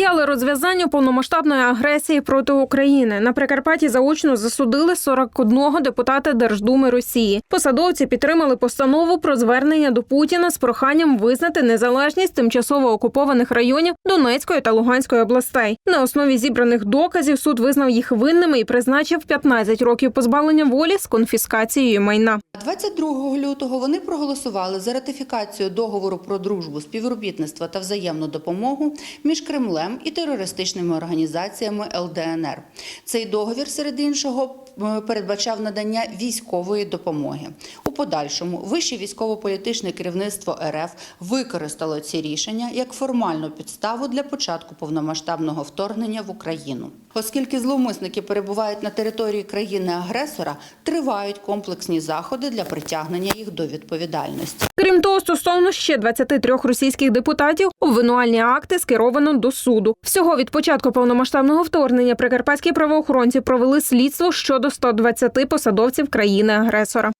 сприяли розв'язанню повномасштабної агресії проти України. На Прикарпатті заочно засудили 41 депутата Держдуми Росії. Посадовці підтримали постанову про звернення до Путіна з проханням визнати незалежність тимчасово окупованих районів Донецької та Луганської областей. На основі зібраних доказів суд визнав їх винними і призначив 15 років позбавлення волі з конфіскацією майна. 22 лютого вони проголосували за ратифікацію договору про дружбу, співробітництво та взаємну допомогу між Кремлем і терористичними організаціями ЛДНР. Цей договір, серед іншого, передбачав надання військової допомоги. У подальшому вище військово-політичне керівництво РФ використало ці рішення як формальну підставу для початку повномасштабного вторгнення в Україну. Оскільки зловмисники перебувають на території країни-агресора, тривають комплексні заходи для притягнення їх до відповідальності. Крім того, стосовно ще 23 російських депутатів обвинувальні акти скеровано до суду. Всього від початку повномасштабного вторгнення прикарпатські правоохоронці провели слідство щодо 120 посадовців країни-агресора.